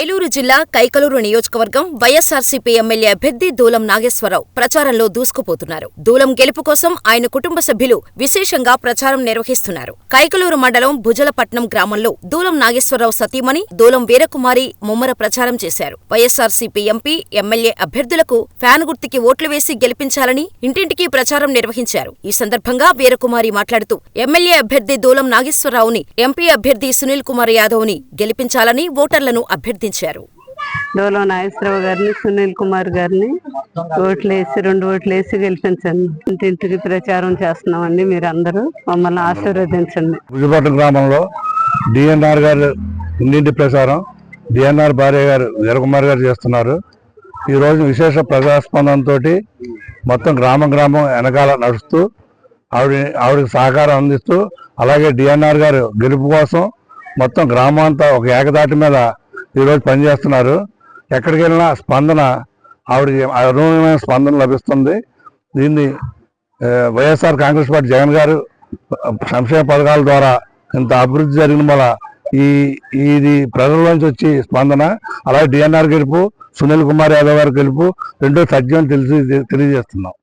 ఏలూరు జిల్లా కైకలూరు నియోజకవర్గం వైఎస్సార్సీపీ ఎమ్మెల్యే అభ్యర్థి దూలం నాగేశ్వరరావు ప్రచారంలో దూసుకుపోతున్నారు. దూలం గెలుపు కోసం ఆయన కుటుంబ సభ్యులు విశేషంగా ప్రచారం నిర్వహిస్తున్నారు. కైకలూరు మండలం భుజలపట్నం గ్రామంలో దూలం నాగేశ్వరరావు సతీమణి దూలం వీరకుమారి ముమ్మర ప్రచారం చేశారు. వైఎస్సార్సీపీ ఎంపీ ఎమ్మెల్యే అభ్యర్థులకు ఫ్యాన్ గుర్తుకి ఓట్లు వేసి గెలిపించాలని ఇంటింటికి ప్రచారం నిర్వహించారు. ఈ సందర్భంగా వీరకుమారి మాట్లాడుతూ ఎమ్మెల్యే అభ్యర్థి దూలం నాగేశ్వరరావుని ఎంపీ అభ్యర్థి సునీల్ కుమార్ యాదవ్ని గెలిపించాలని ఓటర్లను అభ్యర్థించారు డోలో నాగేశ్వరరావు గారిని సునీల్ కుమార్ గారిని ఓట్లు వేసి రెండు ఓట్లు వేసి గెలిపించండి. ఇంటింటికి ప్రచారం చేస్తున్నామండి మీరు అందరూ మమ్మల్ని ఆశీర్వదించండి. భుజపట్నం గ్రామంలో డిఎన్ఆర్ గారు ఇంటింటి ప్రచారం డిఎన్ఆర్ భార్య గారు వీరకుమార్ గారు చేస్తున్నారు. ఈ రోజు విశేష ప్రజాస్పందనతో మొత్తం గ్రామం గ్రామం వెనకాల నడుస్తూ ఆవిడ ఆవిడకి సహకారం అందిస్తూ అలాగే డిఎన్ఆర్ గారు గెలుపు కోసం మొత్తం గ్రామం అంతా ఒక ఏకదాటి మీద ఈరోజు పనిచేస్తున్నారు. ఎక్కడికి వెళ్ళినా స్పందన ఆవిడకి అరుణమైన స్పందన లభిస్తుంది. దీన్ని వైఎస్ఆర్ కాంగ్రెస్ పార్టీ జగన్ గారు సంక్షేమ పథకాల ద్వారా ఇంత అభివృద్ధి జరిగిన వల్ల ఈ ఇది ప్రజల్లోంచి వచ్చి స్పందన అలాగే డిఎన్ఆర్ గెలుపు సునీల్ కుమార్ యాదవ్ గారి గెలుపు రెండో సత్యం తెలిసి తెలియజేస్తున్నాం.